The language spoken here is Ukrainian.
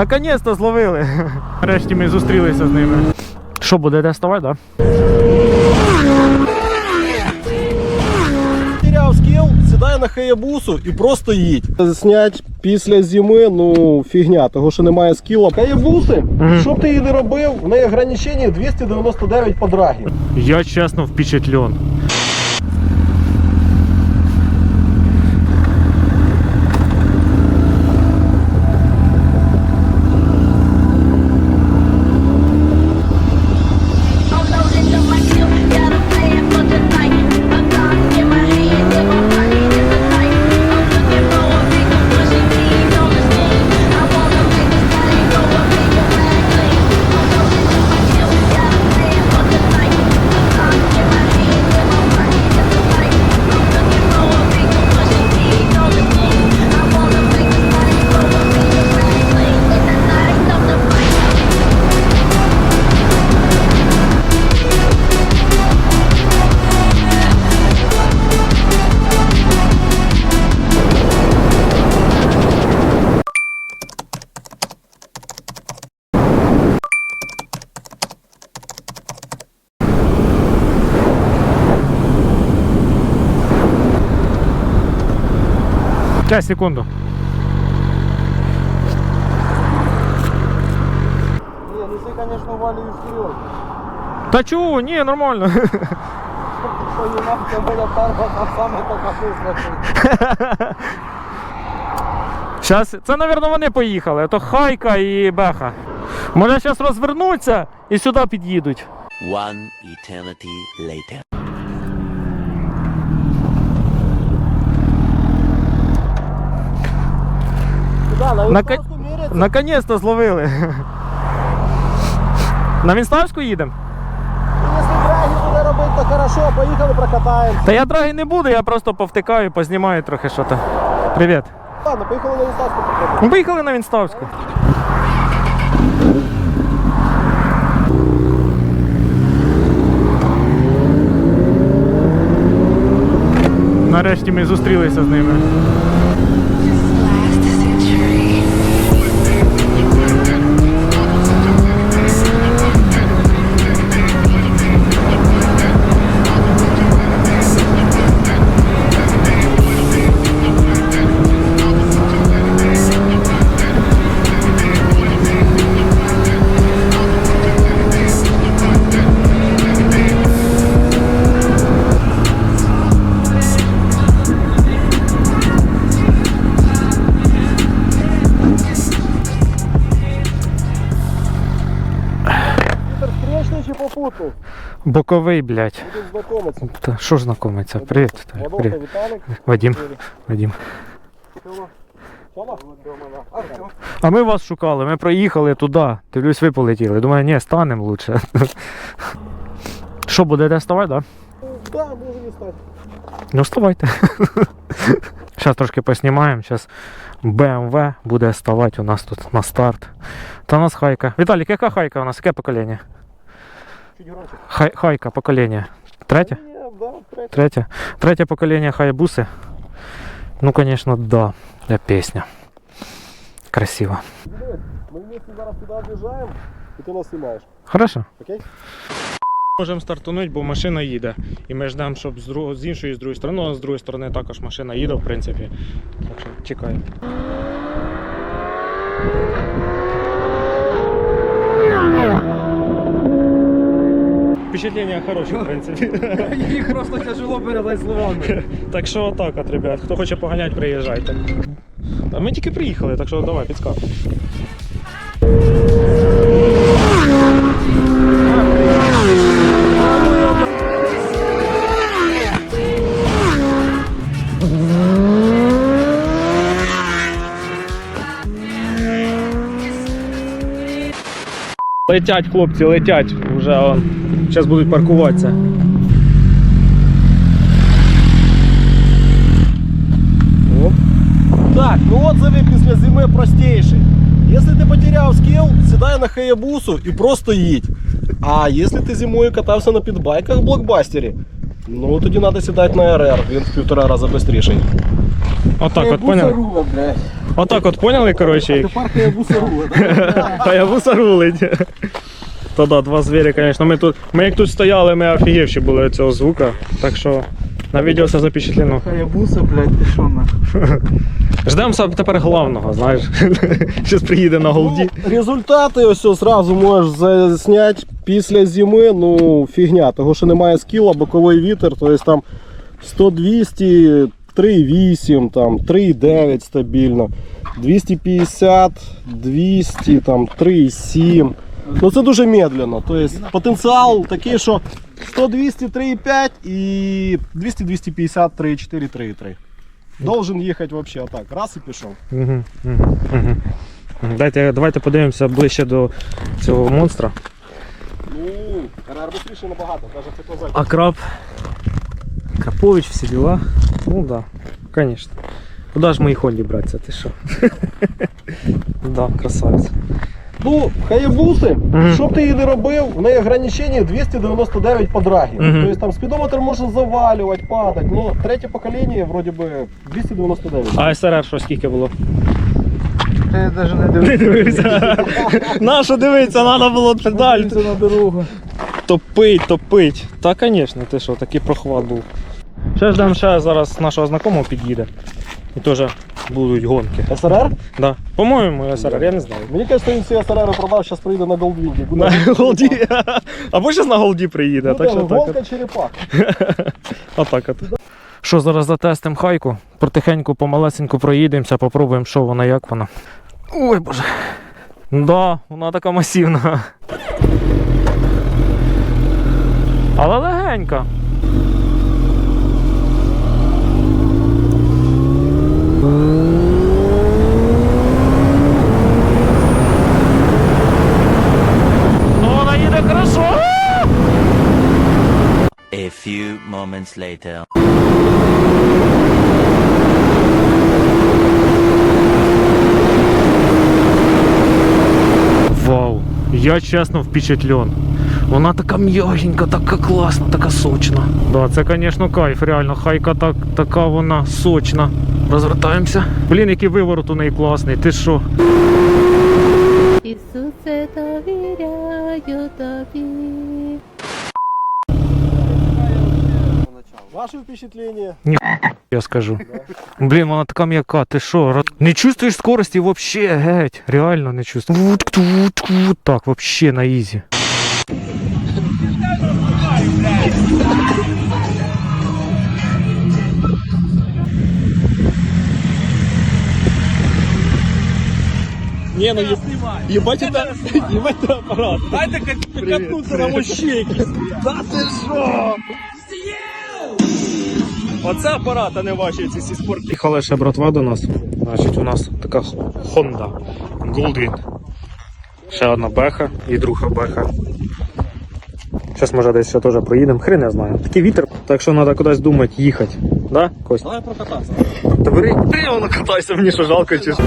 Наконець-то зловили. Нарешті ми зустрілися з ними. Що буде доставати, так? Да? Теряв скіл, сідай на хаябусу і просто їдь. Снять після зими, ну фігня, того що немає скіла. Хаябуси, Мгм. що б ти її не робив, в неї ограничення 299 подрагів. Я чесно впечатлен. Сейчас, секунду. Ні, ну ти, звісно, валюєш вперед. Та чого? Ні, нормально. Щас, це, мабуть, вони поїхали. То Хайка і Беха. Може зараз розвернуться і сюди під'їдуть. One eternity later. Нака- міряться. Наконець-то зловили. На Вінставську їдемо? Якщо драги буде робити, то хорошо, поїхали прокатаємо. Та я драги не буду, я просто повтикаю, познімаю трохи що то. Привіт. Ладно, поїхали на Вінставську попробуємо. Ми поїхали на Вінставську. Нарешті ми зустрілися з ними. Боковий, блядь. Будемо. Та що ж знакомиться? Привіт. Віталій, Привіт. Віталік. Вадим. Вадим. Тьома. Артем. А ми вас шукали, ми проїхали туди. Дивлюсь, ви полетіли. Думаю, ні, станемо лучше. Що, будете вставати, так? Да? Да, може не стати. Ну вставайте. Зараз трошки поснімаємо. Зараз BMW буде ставати у нас тут на старт. Та у нас хайка. Віталік, яка хайка у нас? Яке покоління? Чуть громче. Хай, хайка, покоління. Третє? Ні, да, третє. Третє. Третє покоління хайбуси. Ну, звісно, да. Для пісня. Красиво. Ми вместе зараз туди об'їжджаємо, і ти нас знімаєш. Хорошо. Окей? Можемо стартунути, бо машина їде. І ми ждемо, щоб з, друг... з іншої з другої сторони, а з другої сторони також машина їде, в принципі. Так що чекаємо. Впечатлення хороші, в принципі. Їх просто тяжело передати словами. Так що отак от, ребят. Хто хоче поганяти, приїжджайте. А ми тільки приїхали, так що давай, підскакуй. Летять хлопці, летять. Вже зараз будуть паркуватися. Оп. Так, ну отзывы після зими простейший. Если ты потеряв скилл, сідай на хаябусу і просто їдь. А если ти зимою катався на підбайках в блокбастері, ну тоді треба сідати на РР, він в півтора рази швидший. Отак от, поняв? блядь. Отак от поняли, коротше? Тепер Хаябуса рулить, да? Хаябуса рулить. Та да, два звірі, звісно. Ми тут. Ми як тут стояли, ми офігівші були від цього звука. Так що на відео все запечатлено. Хаябуса, блядь, ти що на? Ждемо тепер головного, знаєш. Щас приїде на голді. Ну, результати ось ось зразу можеш засняти після зими, ну фігня, того що немає скіла, боковий вітер, тобто там 100-200, 3,8, там 3,9 стабільно, 250, 200, там 3,7. Ну це дуже медленно. Тобто потенціал такий, що 100-200, 3,5 і 200-250, 3,4, 3,3. Должен їхати взагалі отак. Раз і пішов. Угу, угу, угу. Дайте, давайте подивимося ближче до цього монстра. Ну, РР быстріше набагато, навіть це козак. А краб? Крапович, всі діла? Ну да, конечно. Куда ж мої Хонді братися, ти що? да, красавець. Ну, хаябуси, Мгм. що б ти її не робив, в неї ограничення 299 подрагів. Мгм. Тобто там спідометр може завалювати, падати. Ну, третє покоління, вроді би, 299. А СРР що скільки було? Я навіть не Не дивився. дивився. На що дивитися, треба було педаль. Дивився на дорогу. Топить, топить. Та, звісно, ти що, такий прохват був. Ще ждемо, ще зараз нашого знакомого під'їде. І теж будуть гонки. СРР? Да. По-моєму, СРР, я не знаю. Мені кажется, він ці СРР продав, зараз приїде на Голдвінгі. На голді. Або зараз на голді приїде. Ну, так що так. гонка черепах. Отак от. Що зараз затестимо хайку? Потихеньку, помалесеньку проїдемося, попробуємо, що вона, як вона. Ой боже. Да, вона така масивна. Але легенька. Ну, вона їде хорошо. A few moments later. Вау, я чесно впечатлен. Вона така м'ягенька, така класна, така сочна. Да, це, звісно, кайф, реально. Хайка так, така вона сочна. Розвертаємося. Блін, який виворот у неї класний. Ти що? Ісусе, довіряю тобі. Ваші впечатлення? Я скажу. Блін, вона така м'яка, ти що? ро- Не чувствуєш скорості вообще, геть. Реально не чувствуєш. Вот так, вообще на ізі. Не, ну ебать это, ебать это аппарат. Дайте катнуться на мощі Да ти що? Оце апарат, а не ваші ці всі спорти. Їхала ще братва до нас. Значить, у нас така Honda Goldwing. Ще одна беха і друга беха. Зараз може десь ще теж проїдемо. Хрен я знаю. Такий вітер, так що треба кудись думати їхати. Да, Кость? Давай прокататися. Та бери, ти воно катайся, мені що жалко чи що.